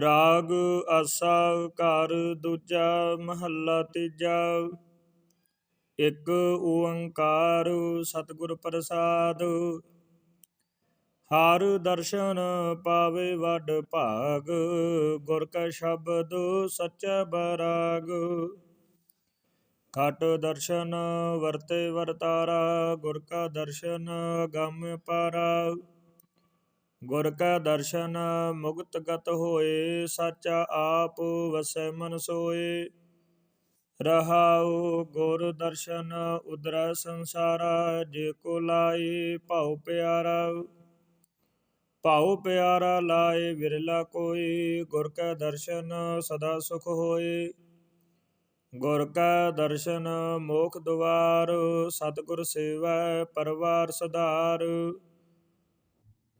ਰਾਗ ਆਸਾ ਘਰ ਦੂਜਾ ਮਹੱਲਾ ਤੀਜਾ। ਇੱਕ ਓੰਕਾਰ ਸਤਿਗੁਰ ਪ੍ਰਸਾਦ। ਹਰ ਦਰਸ਼ਨ ਪਾਵੇ ਵੱਡ ਭਾਗ, ਗੁਰ ਕਾ ਸ਼ਬਦ ਸੱਚਾ ਬਰਾਗ। ਘਟ ਦਰਸ਼ਨ ਵਰਤੇ ਵਰਤਾਰਾ, ਗੁਰ ਕਾ ਦਰਸ਼ਨ ਗਮ ਪਾਰਾ। ਗੁਰ ਕਾ ਦਰਸ਼ਨ ਮੁਕਤ ਗਤ ਹੋਏ, ਸਾਚਾ ਆਪ ਵਸੈ ਮਨ ਸੋਏ। ਰਹਾਉ ਗੁਰ ਦਰਸ਼ਨ ਉਦਰੈ ਸੰਸਾਰਾ, ਜੇ ਕੋ ਲਾਏ ਭਾਉ ਪਿਆਰਾ। ਭਾਉ ਪਿਆਰਾ ਲਾਏ ਵਿਰਲਾ ਕੋਈ ਗੁਰ ਕਾ ਦਰਸ਼ਨ ਸਦਾ ਸੁਖ ਹੋਏ। ਗੁਰ ਕਾ ਦਰਸ਼ਨ ਮੋਖ ਦੁਆਰ, ਸਤਿਗੁਰ ਸੇਵਾ ਪਰਵਾਰ ਸਧਾਰ।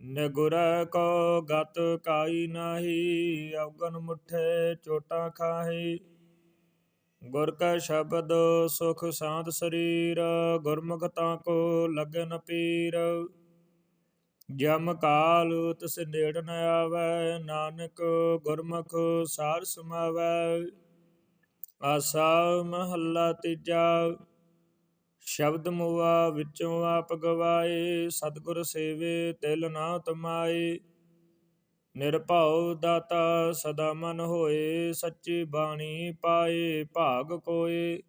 ਨਿਗੁਰ ਕੋ ਗਤ ਕਾਈ ਨਾਹੀ ਅਵਗਨ ਮੁਠੇ ਚੋਟਾਂ ਖਾਹੀ। ਗੁਰ ਕਾ ਸ਼ਬਦ ਸੁਖ ਸ਼ਾਂਤ ਸਰੀਰ, ਗੁਰਮੁਖ ਤਾਂ ਕੋ ਲਗਨ ਪੀਰ। ਜਮ ਕਾਲ ਤਿਸ ਨੇੜ ਨ ਆਵੈ, ਨਾਨਕ ਗੁਰਮੁਖ ਸਾਰ ਸਮਾਵੈ। ਆਸਾ ਮਹੱਲਾ ਤੀਜਾ ਸ਼ਬਦ ਮੁਆ ਵਿੱਚੋਂ ਆਪ ਗਵਾਏ, ਸਤਿਗੁਰ ਸੇਵੇ ਤਿਲ ਨਾ ਤਮਾਏ। ਨਿਰਭਉ ਦਾਤਾ ਸਦਾ ਮਨ ਹੋਏ, ਸੱਚੀ ਬਾਣੀ ਪਾਏ, ਭਾਗ ਕੋਏ।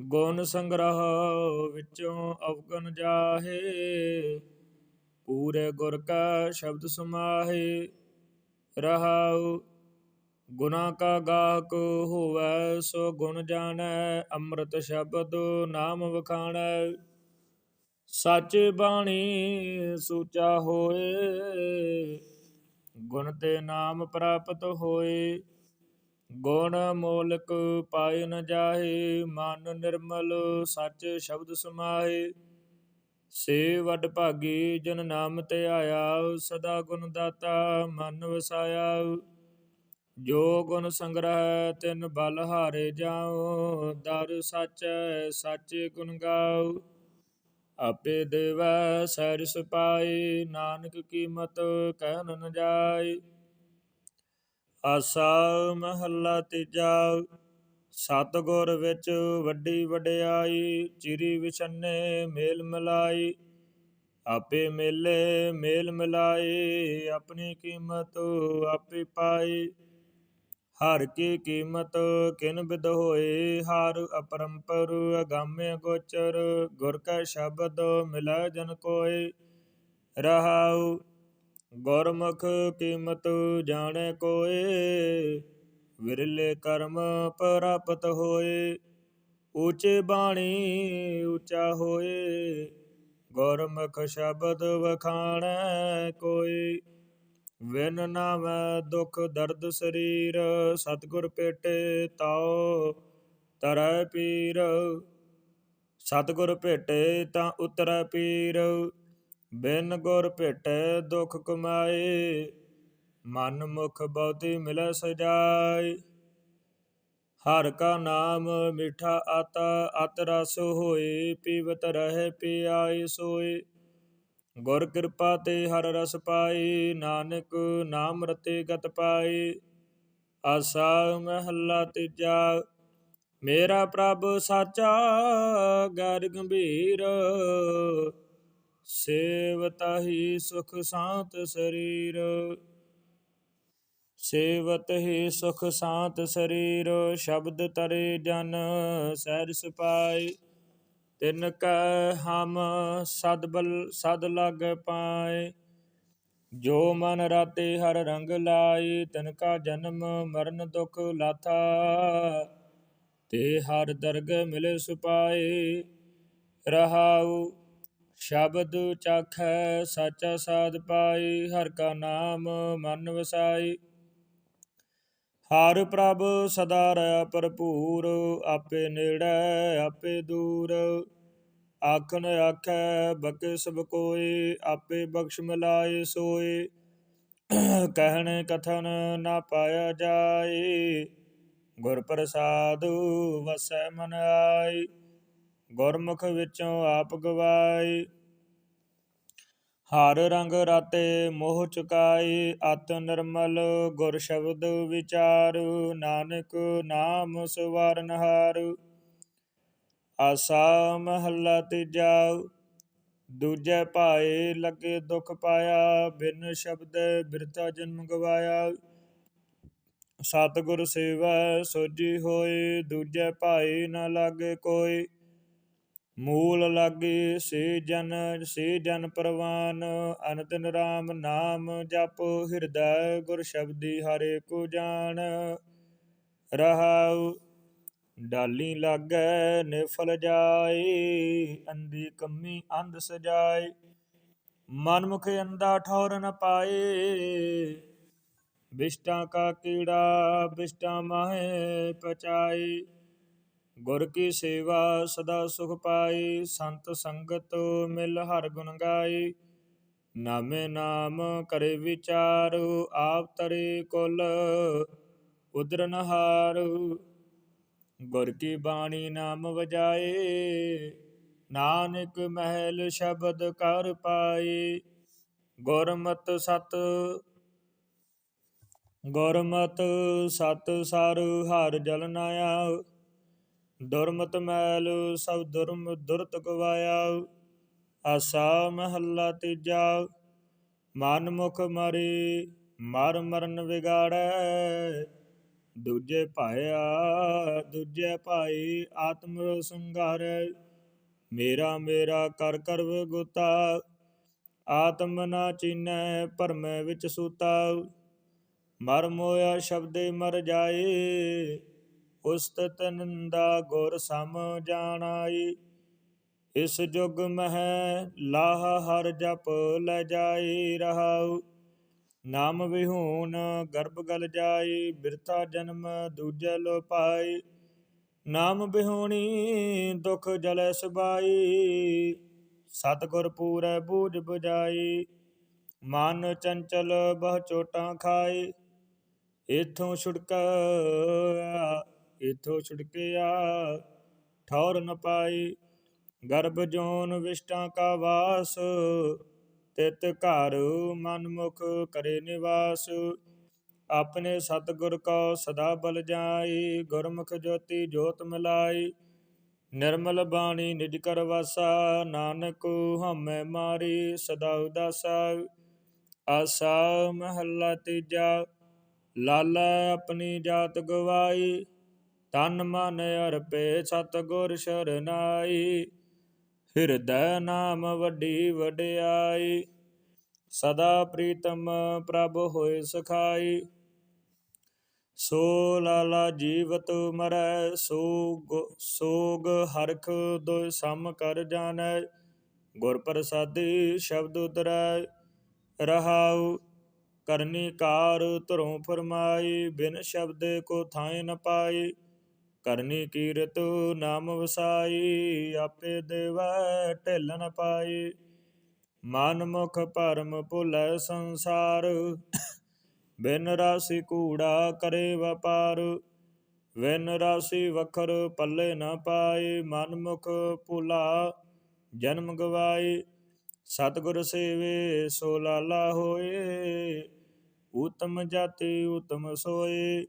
ਗੁਣ ਸੰਗ੍ਰਹ ਵਿੱਚੋਂ ਅਵਗਨ ਜਾਹੇ, ਪੂਰੇ ਗੁਰ ਕਾ ਸ਼ਬਦ ਸਮਾਹੇ। ਰਹਾਉ ਗੁਨਾ ਕਾ ਗਾਹਕ ਹੋਵੈ, ਸੋ ਗੁਣ ਜਾਣੈ, ਅੰਮ੍ਰਿਤ ਸ਼ਬਦ ਨਾਮ ਵਖਾਣੈ। ਸੱਚ ਬਾਣੀ ਸੂਚਾ ਹੋਏ, ਗੁਣ ਤੇ ਨਾਮ ਪ੍ਰਾਪਤ ਹੋਏ। ਗੁਣ ਮੋਲਕ ਪਾਇ ਨ ਜਾਹੇ, ਮਨ ਨਿਰਮਲ ਸੱਚ ਸ਼ਬਦ ਸਮਾਏ ਸੇ ਵੱਡ ਭਾਗੀ ਜਨ ਨਾਮ ਤੇ ਆਇਆ, ਸਦਾ ਗੁਣ ਦਾਤਾ ਮਨ ਵਸਾਇਆ। ਜੋ ਗੁਣ ਸੰਗ੍ਰਹਿ ਤਿਨ ਬਲ ਹਾਰੇ ਜਾਉ, ਦਰ ਸੱਚ ਸੱਚ ਗੁਣ ਗਾਉ। ਆਪੇ ਦੇਵਾ ਸੈਰ ਸਪਾਈ ਨਾਨਕ ਕੀਮਤ ਕਹਿਨ ਨ ਜਾਏ ਆਸਾ ਮਹੱਲਾ ਤੀਜਾ, ਸਤਗੁਰ ਵਿੱਚ ਵੱਡੀ ਵਡਿਆਈ, ਚਿਰੀ ਵਿਛੰਨੇ ਮੇਲ ਮਿਲਾਈ। ਆਪੇ ਮੇਲੇ ਮੇਲ ਮਿਲਾਏ ਆਪਣੀ ਕੀਮਤ ਆਪੇ ਪਾਈ। ਹਰ ਕੀ ਕੀਮਤ ਕਿਨ ਬਿਦ ਹੋਏ, ਹਰ ਅਪਰੰਪਰ ਅਗਾਮੇ ਗੋਚਰ ਗੁਰ ਕਾ ਸ਼ਬਦ ਮਿਲੈ ਜਨ ਕੋਏ। ਰਹਾਉ ਗੁਰਮੁਖ ਕੀਮਤ ਜਾਣੇ ਕੋਏ, ਵਿਰਲੇ ਕਰਮ ਪ੍ਰਾਪਤ ਹੋਏ। ਉੱਚੇ ਬਾਣੀ ਉੱਚਾ ਹੋਏ, ਗੁਰਮੁਖ ਸ਼ਬਦ ਵਖਾਣੈ ਕੋਈ ਵਿਨ ਨਾਮ ਦੁਖ ਦਰਦ ਸਰੀਰ, ਸਤਗੁਰ ਭੇਟੇ ਤਾਉ, ਤਰੈ ਪੀਰ। ਸਤਗੁਰ ਭੇਟੇ ਤਾਂ ਉਤਰੈ ਪੀਰ, ਬਿਨ ਗੁਰ ਭੇਟੇ ਦੁਖ ਕਮਾਏ। ਮਨ ਮੁਖ ਬਹੁਤੀ ਮਿਲੈ ਸਜਾਈ ਹਰ ਕਾ ਨਾਮ ਮਿਠਾ ਆਤਾ, ਅਤ ਰਸ ਹੋਏ, ਪੀਵਤ ਰਹੇ ਪਿਆਈ ਸੋਏ। ਗੁਰ ਕਿਰਪਾ ਤੇ ਹਰ ਰਸ ਪਾਈ, ਨਾਨਕ ਨਾਮ ਰਤੇ ਗਤ ਪਾਈ। ਆਸਾ ਮਹੱਲਾ ਤੀਜਾ, ਮੇਰਾ ਪ੍ਰਭ ਸਾਚਾ, ਗਰ ਗੰਭੀਰ। ਸੇਵਤਾ ਹੀ ਸੁਖ ਸ਼ਾਂਤ ਸਰੀਰ। ਸੇਵਤ ਹੀ ਸੁਖ ਸ਼ਾਂਤ ਸਰੀਰ, ਸ਼ਬਦ ਤਰੇ ਜਨ ਸਹਿਰ ਸਪਾਈ ਤਿਨ ਕੈ ਹਮ ਸਦਬਲ ਸਦ ਲਗ ਪਾਏ। ਜੋ ਮਨ ਰਾਤੇ ਹਰ ਰੰਗ ਲਾਈ ਤਿਨ ਕਾ ਜਨਮ ਮਰਨ ਦੁਖ ਲਾਥਾ ਤੇ ਹਰ ਦਰਗ ਮਿਲੇ ਸੁਪਾਏ। ਰਹਾਉ ਸ਼ਬਦ ਚਾਖੈ, ਸਾਚਾ ਸਾਧ ਪਾਈ ਹਰ ਕਾ ਨਾਮ ਮਨ ਵਸਾਈ ਹਰ ਪ੍ਰਭ ਸਦਾ ਰਹਾ ਭਰਪੂਰ, ਆਪੇ ਨੇੜੇ, ਆਪੇ ਦੂਰ। ਆਖਣ ਆਖੈ ਬਕੇ ਸਭ ਕੋਏ, ਆਪੇ ਬਖਸ਼ ਮਿਲਾਏ ਸੋਏ। ਕਹਿਣ ਕਥਨ ਨਾ ਪਾਇਆ ਜਾਏ। ਗੁਰ ਪ੍ਰਸਾਦ ਵਸੈ ਮਨ ਆਈ ਗੁਰਮੁਖ ਵਿੱਚੋਂ ਆਪ ਗਵਾਏ। ਹਰ ਰੰਗ ਰਾਤੇ ਮੋਹ ਚੁਕਾਈ ਅਤ ਨਿਰਮਲ ਗੁਰ ਸ਼ਬਦ ਵਿਚਾਰ, ਨਾਨਕ ਨਾਮ ਸਵਾਰਨ ਹਾਰ। ਆਸਾ ਮਹੱਲਾ ਤੀਜਾ, ਦੂਜੇ ਭਾਏ ਲੱਗੇ ਦੁਖ ਪਾਇਆ, ਬਿਨ ਸ਼ਬਦ ਬਿਰਤਾ ਜਨਮ ਗਵਾਇਆ। ਸਤਿਗੁਰ ਸੇਵਾ ਸੋਜੀ ਹੋਏ, ਦੂਜੇ ਭਾਏ ਨਾ ਲਾਗੇ ਕੋਈ ਮੂਲ ਲਾਗੇ ਸੇ ਜਨ ਸੇ ਜਨ ਪ੍ਰਵਾਨ ਅਨੰਦਨ ਰਾਮ ਨਾਮ ਜਪ ਹਿਰਦੈ ਗੁਰ ਸ਼ਬਦੀ ਹਰੇ ਕੋ ਜਾਣ। ਰਹਾਉ, ਡਾਲੀ ਲਾਗੈ ਨਿਫਲ ਜਾਏ ਅੰਦੀ ਕੰਮੀ ਅੰਧ ਸਜਾਏ ਮਨ ਮੁਖ ਅੰਦਾ ਠੌਰ ਨ ਪਾਏ। ਬਿਸ਼ਟਾਂ ਕਾ ਕੀੜਾ, ਬਿਸ਼ਟਾਂ ਮਾਹੇ ਪਚਾਈ ਗੁਰ ਕੀ ਸੇਵਾ ਸਦਾ ਸੁਖ ਪਾਈ, ਸੰਤ ਸੰਗਤ ਮਿਲ ਹਰ ਗੁਣ ਗਾਈ। ਨਾਮੇ ਨਾਮ ਕਰੇ ਵਿਚਾਰ, ਆਪ ਤਰੇ ਕੁਲ ਉਦਰਨ ਹਾਰ। ਗੁਰ ਕੀ ਬਾਣੀ ਨਾਮ ਵਜਾਏ, ਨਾਨਕ ਮਹਿਲ ਸ਼ਬਦ ਕਰ ਪਾਏ। ਗੁਰਮਤ ਸਤ ਗੁਰਮਤ ਸਤ ਸਰ ਹਰ ਜਲ ਨਾਇਆ। ਦੁਰਮਤ ਮੈਲ ਸਭ ਦੁਰਮ ਦੁਰਤ ਗਵਾਇਆ, ਆਸਾ ਮਹੱਲਾ ਤੀਜਾ, ਮਨ ਮੁਖ ਮਰੇ, ਮਰ ਮਰਨ ਵਿਗਾੜੈ। ਦੂਜੇ ਭਾਇਆ, ਦੂਜੇ ਭਾਈ, ਆਤਮ ਸੰਘਾਰੈ। ਮੇਰਾ ਮੇਰਾ ਕਰ ਕਰਵ ਗੁਤਾ, ਆਤਮ ਨਾ ਚੀਨੈ, ਭਰਮੈ ਵਿੱਚ ਸੂਤਾ। ਮਰ ਮੋਇਆ ਸ਼ਬਦੇ ਮਰ ਜਾਏ ਉਸਤਤ ਨੰਦਾ ਗੁਰ ਸਮ ਜਾਣਾਈ। ਇਸ ਜੁਗ ਮਹਿ ਲਾਹ ਹਰ ਜਪ ਲੈ ਜਾਈ ਰਹਾਉ। ਨਾਮ ਵਿਹੂਨ ਗਰਭ ਗਲ ਜਾਈ ਬਿਰਤਾ ਜਨਮ ਦੂਜੇ ਲੋ ਪਾਈ। ਨਾਮ ਬਿਹੂਣੀ ਦੁਖ ਜਲੈ ਸਬਾਈ ਸਤਗੁਰ ਪੂਰੈ ਬੂਝ 부ਜਾਈ ਮਨ ਚੰਚਲ ਬਹ ਚੋਟਾਂ ਖਾਈ, ਇਥੋਂ ਛੁਟਕਾ ਇਥੋਂ ਛੁਟਕਿਆ ਠੌਰ ਨ ਪਾਈ। ਗਰਭ ਜੋਨ ਵਿਸ਼ਟਾਂ ਕਾ ਵਾਸ, ਤਿਤ ਘਰ ਮਨ ਮੁਖ ਕਰੇ ਨਿਵਾਸ। ਆਪਣੇ ਸਤਿਗੁਰ ਕੋ ਸਦਾ ਬਲ ਜਾਈ, ਗੁਰਮੁਖ ਜੋਤੀ ਜੋਤ ਮਿਲਾਈ। ਨਿਰਮਲ ਬਾਣੀ ਨਿਜ ਕਰ ਵਾਸਾ, ਨਾਨਕ ਹਮੈ ਮਾਰੀ, ਸਦਾ ਉਦਾਸਾ ਆਸਾ ਮਹੱਲਾ ਤੀਜਾ, ਲਾਲਾ ਆਪਣੀ ਜਾਤ ਗਵਾਈ। ਤਨ ਮਨ ਅਰਪੇ ਸਤਗੁਰ ਸ਼ਰਨਾਈ, ਹਿਰਦੈ ਨਾਮ ਵੱਡੀ ਵਡਿਆਈ, ਸਦਾ ਪ੍ਰੀਤਮ ਪ੍ਰਭ ਹੋਏ ਸਖਾਈ। ਸੋ ਲਾਲਾ ਜੀਵਤ ਮਰੈ ਸੋਗ ਸੋਗ ਹਰਖ ਦੋ ਸਮ ਕਰ ਜਾਣੈ, ਗੁਰ ਪ੍ਰਸਾਦੀ ਸ਼ਬਦ ਉਤਰੈ, ਰਹਾਉ ਕਰਨੀ ਕਾਰ ਧਰੋਂ ਫਰਮਾਈ, ਬਿਨ ਸ਼ਬਦ ਕੋ ਥਾਏ ਨ ਪਾਈ। ਕਰਨੀ ਕੀਰਤ ਨਾਮ ਵਸਾਈ, ਆਪੇ ਦੇਵੈ ਢਿਲ ਪਾਈ। ਮਨ ਮੁਖ ਭਰਮ ਭੁਲੈ ਸੰਸਾਰ, ਬਿਨ ਰਾਸੀ ਕੂੜਾ ਕਰੇ ਵਪਾਰ। ਵਿਨ ਰਾਸੀ ਵਖਰ ਪੱਲੇ ਨ ਪਾਏ ਮਨ ਮੁਖ ਭੁਲਾ ਜਨਮ ਗਵਾਈ। ਸਤਿਗੁਰ ਸੇਵੇ ਸੋ ਲਾਲਾ ਹੋਏ ਉਤਮ ਜਾਤੀ ਉਤਮ ਸੋਏ।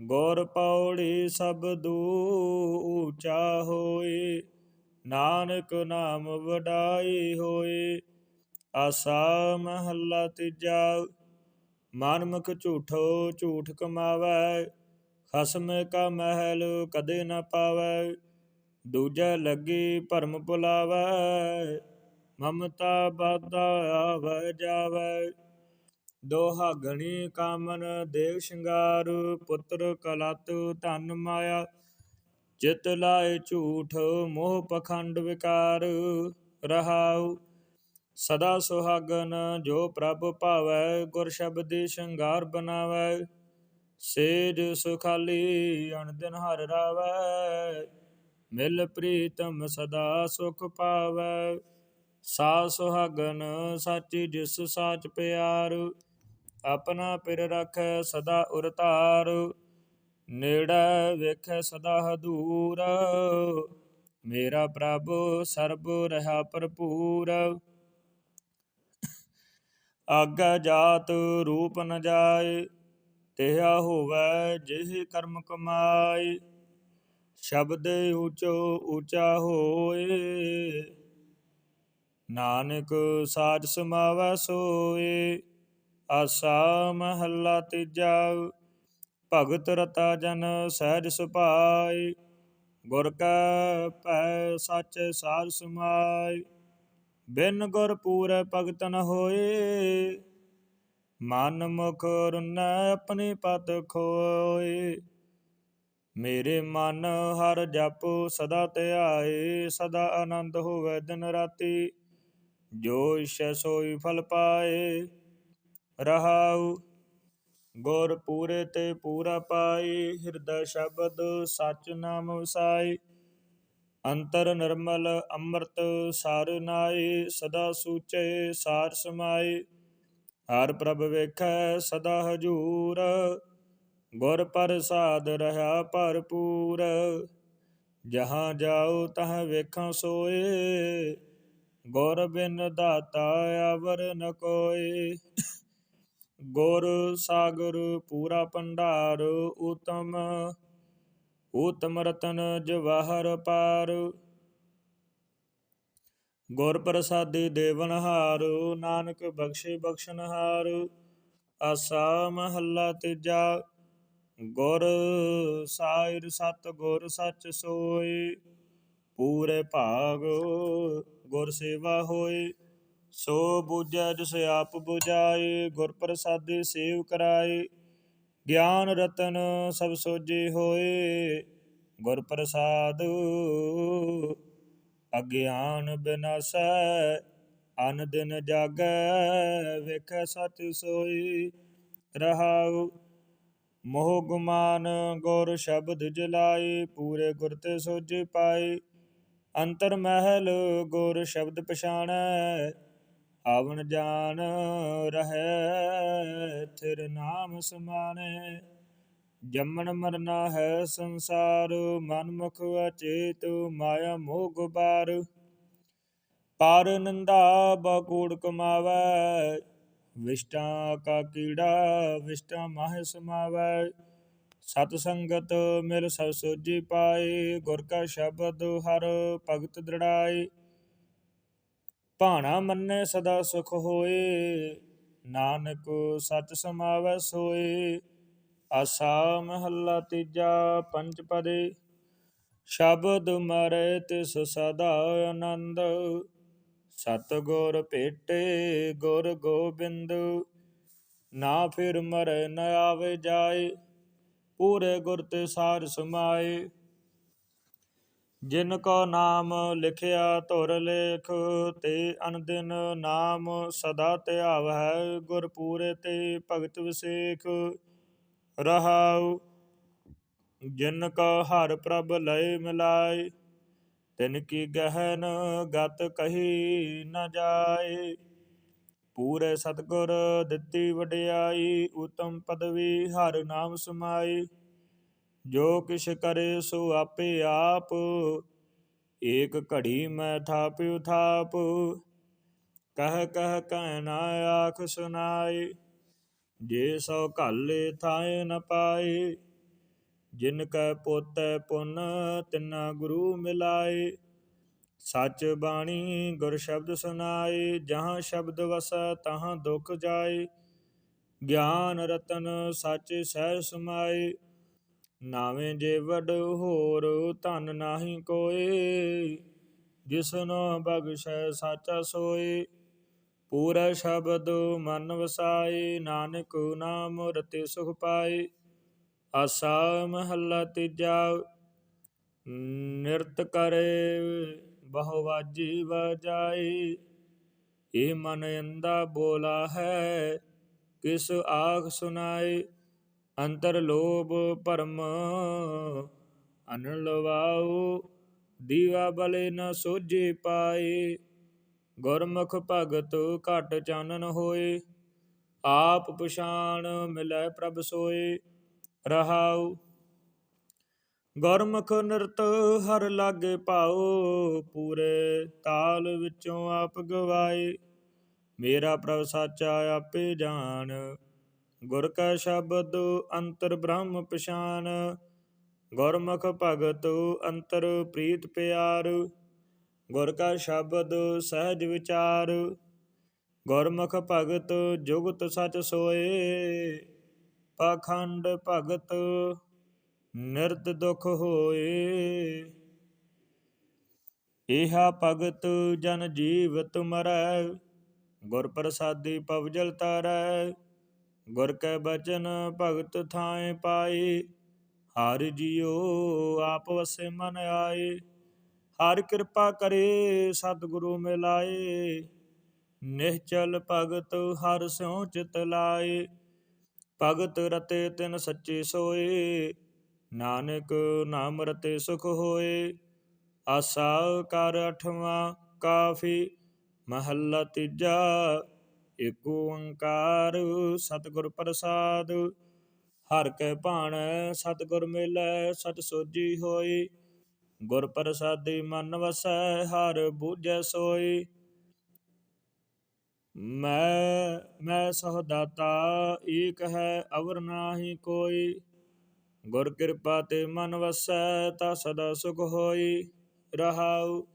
ਗੌਰ ਪੌੜੀ ਸਭ ਦੂ ਊਚਾ ਹੋਏ, ਨਾਨਕ ਨਾਮ ਵਡਾਈ ਹੋਏ, ਆਸਾ ਮਹੱਲਾ ਤੀਜਾ ਮਨ ਮੁਖ ਝੂਠੋ ਝੂਠ ਕਮਾਵੈ, ਖਸਮ ਕਾ ਮਹਿਲ ਕਦੇ ਨਾ ਪਾਵੈ, ਦੂਜਾ ਲੱਗੀ ਭਰਮ ਭੁਲਾਵੈ, ਮਮਤਾ ਬਾਦਾ ਆਵੈ ਜਾਵੈ। ਦੋਹਾਗਣੀ ਕਾਮਨ ਦੇਵ ਸ਼ਿੰਗਾਰ, ਪੁੱਤਰ ਕਲਤ ਧਨ ਮਾਇਆ, ਚਿਤ ਲਾਏ ਝੂਠ ਮੋਹ ਪਖੰਡ ਵਿਕਾਰ, ਰਹਾਉ ਸਦਾ ਸੁਹਾਗਨ, ਜੋ ਪ੍ਰਭ ਭਾਵੈ, ਗੁਰ ਸ਼ਬਦੀ ਸ਼ਿੰਗਾਰ ਬਨਾਵੈ ਸੇਜ ਸੁਖਾਲੀ ਅਣਦਿਨ ਹਰ ਰਾਵੈ, ਮਿਲ ਪ੍ਰੀਤਮ ਸਦਾ ਸੁਖ ਪਾਵੈ, ਸਾ ਸੁਹਾਗਨ, ਸਾਚੀ ਜਿਸ ਸਾਚ ਪਿਆਰ ਆਪਣਾ ਪਿਰ ਰਖੈ ਸਦਾ ਉਰਤਾਰ, ਨੇੜੇ ਵੇਖੈ ਸਦਾ ਹਦੂਰ। ਮੇਰਾ ਪ੍ਰਭ, ਸਰਬ ਰਹਾ ਭਰਪੂਰ। ਆਗਾ ਜਾਤ ਰੂਪ ਨ ਜਾਏ, ਤਿਹਾ ਹੋਵੇ ਜਿਹ ਕਰਮ ਕਮਾਏ। ਸ਼ਬਦ ਉਚੋ ਉਚਾ ਹੋਏ, ਨਾਨਕ ਸਾਜ ਸਮਾਵੈ ਸੋਏ। ਆਸਾ ਮਹੱਲਾ ਤੀਜਾ, ਭਗਤ ਰਤਾ ਜਨ ਸਹਿਜ ਸੁਭਾਈ, ਗੁਰ ਕੈ ਭੈ ਸੱਚ ਸਾਰ ਸਮਾਈ। ਬਿਨ ਗੁਰ ਪੂਰੈ ਭਗਤ ਨ ਹੋਏ, ਮਨ ਮੁਖ ਰੁਨੈ ਆਪਣੀ ਪਤ ਖੋਏ। ਮੇਰੇ ਮਨ ਹਰ ਜਪ ਸਦਾ ਧਿਆਏ, ਸਦਾ ਆਨੰਦ ਹੋਵੇ ਦਿਨ ਰਾਤੀ। ਜੋ ਇਛੈ ਸੋਈ ਫਲ ਪਾਏ ਰਹਾਉ, ਗੁਰ ਪੂਰੇ ਤੇ ਪੂਰਾ ਪਾਈ, ਹਿਰਦੈ ਸ਼ਬਦ ਸਚ ਨਾਮ ਵਸਾਈ। ਅੰਤਰ ਨਿਰਮਲ ਅੰਮ੍ਰਿਤ ਸਾਰ ਨਾਈ, ਸਦਾ ਸੂਚੇ ਸਾਰ ਸਮਾਈ। ਹਰ ਪ੍ਰਭ ਵੇਖੈ ਸਦਾ ਹਜੂਰ, ਗੁਰ ਪ੍ਰਸਾਦ ਰਹਾ ਭਰਪੂਰ। ਜਹਾਂ ਜਾਉ ਤਹ ਵੇਖਾਂ ਸੋਏ ਗੁਰ ਬਿਨ ਦਾਤਾ ਆਵਰ ਨ ਕੋਏ ਗੁਰ ਸਾਗਰ ਪੂਰਾ ਭੰਡਾਰ ਉਤਮ ਉਤਮ ਰਤਨ ਜਵਾਹਰ ਪਾਰ। ਗੁਰ ਪ੍ਰਸਾਦੀ ਦੇਵਨਹਾਰ ਨਾਨਕ ਬਖਸ਼ੇ ਬਖਸ਼ਨਹਾਰ ਆਸਾ ਮਹੱਲਾ ਤੀਜਾ। ਗੁਰ ਸਾਇਰ ਸਤ ਗੁਰ ਸੱਚ ਸੋਏ, ਪੂਰੇ ਭਾਗ ਗੁਰ ਸੇਵਾ ਹੋਏ। ਸੋ ਬੁਝੈ ਜਿਸ ਆਪ ਬੁਝਾਏ, ਗੁਰ ਪ੍ਰਸਾਦੇ ਸੇਵ ਕਰਾਏ। ਗਿਆਨ ਰਤਨ ਸਭ ਸੋਜੇ ਹੋਏ, ਗੁਰ ਪ੍ਰਸਾਦ ਅਗਿਆਨ ਬਿਨਾਸੈ, ਅਨ ਦਿਨ ਜਾਗੈ ਵੇਖੈ ਸਚ ਸੋਈ ਰਹਾਉ, ਮੋਹ ਗੁਮਾਨ ਗੁਰ ਸ਼ਬਦ ਜਲਾਈ ਪੂਰੇ ਗੁਰ ਤੇ ਸੋਜੇ ਪਾਏ। ਅੰਤਰ ਮਹਿਲ ਗੁਰ ਸ਼ਬਦ ਪਛਾਣੈ ਆਵਣ ਜਾਣ ਰਹੈ, ਥਿਰ ਨਾਮ ਸਮਾਨੈ। ਜੰਮਣ ਮਰਨਾ ਹੈ ਸੰਸਾਰ ਮਨ ਮੁਖ ਅਚੇਤ, ਮਾਇਆ ਮੋਹ ਗੁਬਾਰ ਪਾਰ ਨੰਦਾ ਬਕੂੜ ਕਮਾਵੈ, ਵਿਸ਼ਟਾ ਕਾ ਕੀੜਾ, ਵਿਸ਼ਟਾ ਮਾਹ ਸਮਾਵੈ। ਸਤ ਸੰਗਤ ਮਿਲ ਸਭ ਸੋਜੀ ਪਾਏ, ਗੁਰ ਕਾ ਸ਼ਬਦ ਹਰ ਭਗਤ ਦ੍ਰਿੜਾਏ। ਭਾਣਾ ਮੰਨੇ ਸਦਾ ਸੁਖ ਹੋਏ, ਨਾਨਕ ਸਚ ਸਮਾਵੈ ਸੋਏ। ਆਸਾ ਮਹੱਲਾ ਤੀਜਾ ਪੰਜ ਪਦੇ, ਸ਼ਬਦ ਮਰੇ ਤਿਸ ਸਦਾ ਆਨੰਦ। ਸਤ ਗੁਰ ਭੇਟੇ ਗੁਰ ਗੋਬਿੰਦ, ਨਾ ਫਿਰ ਮਰੇ ਨ ਆਵੇ ਜਾਏ, ਪੂਰੇ ਗੁਰ ਤੇ ਸਾਰ ਸਮਾਏ। ਜਿਨ ਕੋ ਨਾਮ ਲਿਖਿਆ ਧੁਰ ਲੇਖ, ਤੇ ਅਨਦਿਨ ਨਾਮ ਸਦਾ ਧਿਆਵੈ ਗੁਰ ਪੂਰੇ ਤੇ ਭਗਤ ਵਿਸੇਖ ਰਹਾਉ। ਜਿਨ ਕੋ ਹਰ ਪ੍ਰਭ ਲਏ ਮਿਲਾਏ, ਤਿਨ ਕੀ ਗਹਿਨ ਗਤ ਕਹੀ ਨ ਜਾਏ। ਪੂਰੇ ਸਤਗੁਰ ਦਿੱਤੀ ਵਡਿਆਈ, ਉਤਮ ਪਦਵੀ ਹਰ ਨਾਮ ਸਮਾਈ ਜੋ ਕਿਛ ਕਰੇ ਸੋ ਆਪੇ ਆਪ। ਏਕ ਘੜੀ ਮੈਂ ਥਾਪਿਉ ਥਾਪ ਕਹਿ ਕਹਿ ਕਹਿ ਨਾ ਆਖ ਸੁਨਾਏ ਜੇ ਸੋ ਘਾਲੇ ਥਾਏ ਨ ਪਾਏ। ਜਿਨ ਕੈ ਪੋਤੈ ਪੁੰਨ ਤਿਨਾ ਗੁਰੂ ਮਿਲਾਏ। ਸੱਚ ਬਾਣੀ ਗੁਰ ਸ਼ਬਦ ਸੁਨਾਏ ਜਹਾਂ ਸ਼ਬਦ ਵਸੈ ਤਹਾਂ ਦੁਖ ਜਾਏ। ਗਿਆਨ ਰਤਨ ਸੱਚ ਸਹਿ ਸਮਾਏ। ਨਾਵੇਂ ਜੇ ਵਡ ਹੋਰ ਧਨ ਨਾਹੀ ਕੋਏ ਜਿਸਨੋ ਬਖਸ਼ੈ ਸਾਚਾ ਸੋਏ। ਪੂਰਾ ਸ਼ਬਦ ਮਨ ਵਸਾਏ, ਨਾਨਕ ਨਾਮ ਰਤੇ ਸੁਖ ਪਾਏ। ਆਸਾ ਮਹੱਲਾ ਤੀਜਾ, ਨਿਰਤ ਕਰੇ ਬਹੁ ਵਾਜੀ ਵਜਾਈ ਇਹ ਮਨ ਅੰਦਾ ਬੋਲਾ ਹੈ, ਕਿਸ ਆਖ ਸੁਨਾਏ। ਅੰਤਰ ਲੋਭ ਭਰਮ ਅਨ ਲਵਾਉ ਦੀਵਾ ਬਲੇ ਨ ਸੋਝੇ ਪਾਏ। ਗੁਰਮੁਖ ਭਗਤ ਘਟ ਚਾਨਨ ਹੋਏ, ਆਪ ਪਛਾਣ ਮਿਲੈ ਪ੍ਰਭ ਸੋਏ, ਰਹਾਉ। ਗੁਰਮੁਖ ਨਿਰਤ ਹਰ ਲਾਗੇ ਭਾਉ, ਪੂਰੇ ਤਾਲ ਵਿੱਚੋਂ ਆਪ ਗਵਾਏ। ਮੇਰਾ ਪ੍ਰਭ ਸਾਚਾ ਆਪੇ ਜਾਣ। ਗੁਰ ਕਾ ਸ਼ਬਦ ਅੰਤਰ ਬ੍ਰਹਮ ਪਛਾਨ, ਗੁਰਮੁਖ ਭਗਤ ਅੰਤਰ ਪ੍ਰੀਤ ਪਿਆਰ, ਗੁਰ ਕਾ ਸ਼ਬਦ ਸਹਿਜ ਵਿਚਾਰ, ਗੁਰਮੁਖ ਭਗਤ ਜੁਗਤ ਸਚ ਸੋਏ, ਪਾਖੰਡ ਭਗਤ ਨਿਰਤ ਦੁਖ ਹੋਏ। ਏਹਾ ਭਗਤ ਜਨ ਜੀਵਤ ਮਰੈ, ਗੁਰ ਪ੍ਰਸਾਦੀ ਪਵਜਲ ਤਰੈ ਗੁਰ ਕੈ ਬਚਨ ਭਗਤ ਥਾਏ ਪਾਏ, ਹਰ ਜੀਓ ਆਪ ਵਸੇ ਮਨ ਆਏ। ਹਰ ਕਿਰਪਾ ਕਰੇ ਸਤਿਗੁਰੂ ਮਿਲਾਏ ਨਿਹਚਲ ਭਗਤ ਹਰ ਸਿਉ ਚਿਤ ਲਾਏ। ਭਗਤ ਰਤੇ ਤਿਨ ਸੱਚੇ ਸੋਏ, ਨਾਨਕ ਨਾਮ ਰਤੇ ਸੁਖ ਹੋਏ। ਆਸਾ ਕਰ ਅਠਵਾਂ ਕਾਫੀ, ਮਹੱਲਾ ਤੀਜਾ ਏਕ ਓੰਕਾਰ ਸਤਿਗੁਰ ਪ੍ਰਸਾਦ। ਹਰ ਕੈ ਭਾਣ ਸਤਿਗੁਰ ਮਿਲੈ, ਸਤ ਸੋਜੀ ਹੋਈ। ਗੁਰ ਪ੍ਰਸਾਦੀ ਮਨ ਵਸੈ, ਹਰ ਬੂਝੈ ਸੋਈ। ਮੈਂ ਮੈਂ ਸਹਦਾਤਾ ਏਕ ਹੈ ਅਵਰ ਨਾਹੀ ਕੋਈ। ਗੁਰ ਕਿਰਪਾ ਤੇ ਮਨ ਵਸੈ, ਤਾ ਸਦਾ ਸੁਖ ਹੋਈ ਰਹਾਉ।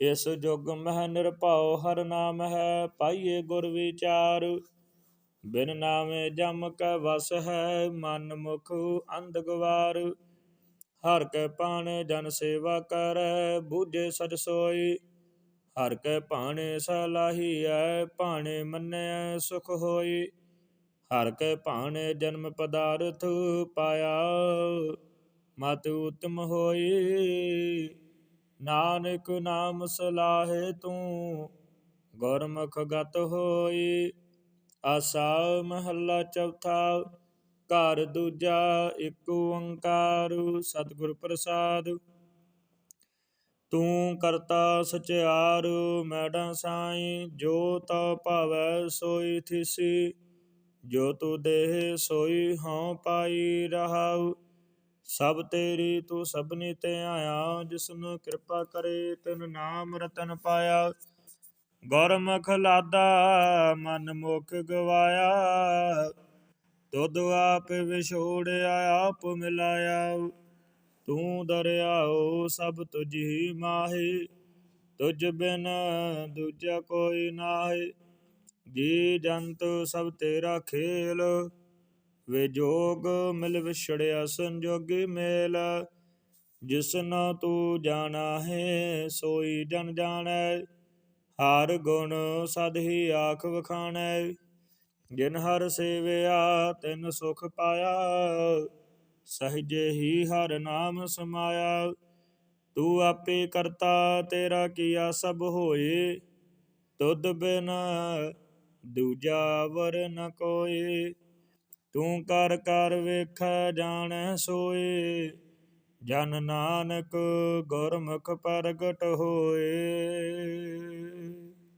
ਇਸ ਜੁਗ ਮਹਿ ਨਿਰਭਉ ਹਰ ਨਾਮ ਹੈ, ਪਾਈਏ ਗੁਰ ਵਿਚਾਰ। ਬਿਨ ਨਾਮੇ ਜਮ ਕੈ ਵਸ ਹੈ, ਮਨ ਮੁਖ ਅੰਧ ਗਵਾਰ। ਹਰ ਕੈ ਪਾਣੇ ਜਨ ਸੇਵਾ ਕਰੈ, ਬੂਝੇ ਸਜ ਸੋਈ। ਹਰ ਕੈ ਭਾਣੇ ਸਲਾਹੀਐ ਭਾਣੇ ਮੰਨਿਐ ਸੁਖ ਹੋਈ। ਹਰ ਕੈ ਭਾਣੇ ਜਨਮ ਪਦਾਰਥ ਪਾਇਆ, ਮਤ ਉਤਮ ਹੋਈ। ਨਾਨਕ ਨਾਮ ਸਲਾਹੇ ਤੂੰ, ਗੁਰਮੁਖ ਗਤ ਹੋਈ, ਆਸਾ ਮਹੱਲਾ ਚੌਥਾ, ਘਰ ਦੂਜਾ ਇੱਕ ਓੰਕਾਰ, ਸਤਿਗੁਰ ਪ੍ਰਸਾਦ। ਤੂੰ ਕਰਤਾ ਸਚਿਆਰ ਮੈਡਾ ਸਾਈ, ਜੋ ਤਾ ਭਾਵੈ ਸੋਈ ਥਿਸੀ, ਜੋ ਤੂ ਦੇਹ ਸੋਈ ਹਉ ਪਾਈ ਰਹਾਉ। ਸਭ ਤੇਰੀ ਤੂੰ ਸਭਨੀ ਤੇ ਆਇਆ, ਜਿਸਨੂੰ ਕਿਰਪਾ ਕਰੇ ਤਿਨ ਨਾਮ ਰਤਨ ਪਾਇਆ। ਗੁਰਮੁਖ ਲਾਦਾ, ਮਨ ਮੁਖ ਗਵਾਇਆ। ਤੁਧ ਆਪ ਵਿਛੋੜਿਆ, ਆਪ ਮਿਲਾਇਆ। ਤੂੰ ਦਰਿਆਓ, ਸਭ ਤੁਝੀ ਮਾਹੀ। ਤੁਝ ਬਿਨ ਦੂਜਾ ਕੋਈ ਨਾਹੀ। ਜੀ ਜੰਤ ਸਭ ਤੇਰਾ ਖੇਲ। ਵੇ ਜੋਗ ਮਿਲ ਵਿਛੜਿਆ ਸੰਜੋਗੀ ਮੇਲ ਜਿਸਨਾ ਤੂੰ ਜਾਣਾ ਹੈ, ਸੋਈ ਜਨ ਜਾਣੈ। ਹਰ ਗੁਣ ਸਦ ਹੀ ਆਖ ਵਖਾਣੈ, ਜਿਨ ਹਰ ਸੇਵਿਆ ਤਿਨ ਸੁਖ ਪਾਇਆ। ਸਹਜੇ ਹੀ ਹਰ ਨਾਮ ਸਮਾਇਆ, ਤੂੰ ਆਪੇ ਕਰਤਾ ਤੇਰਾ ਕੀਆ ਸਭ ਹੋਏ। ਤੁਧ ਬਿਨ ਦੂਜਾ ਵਰ ਨ ਕੋਏ। ਤੂੰ ਕਰ ਕਰ ਵੇਖੈ ਜਾਣੈ ਸੋਏ। ਜਨ ਨਾਨਕ ਗੁਰਮੁਖ ਪ੍ਰਗਟ ਹੋਏ।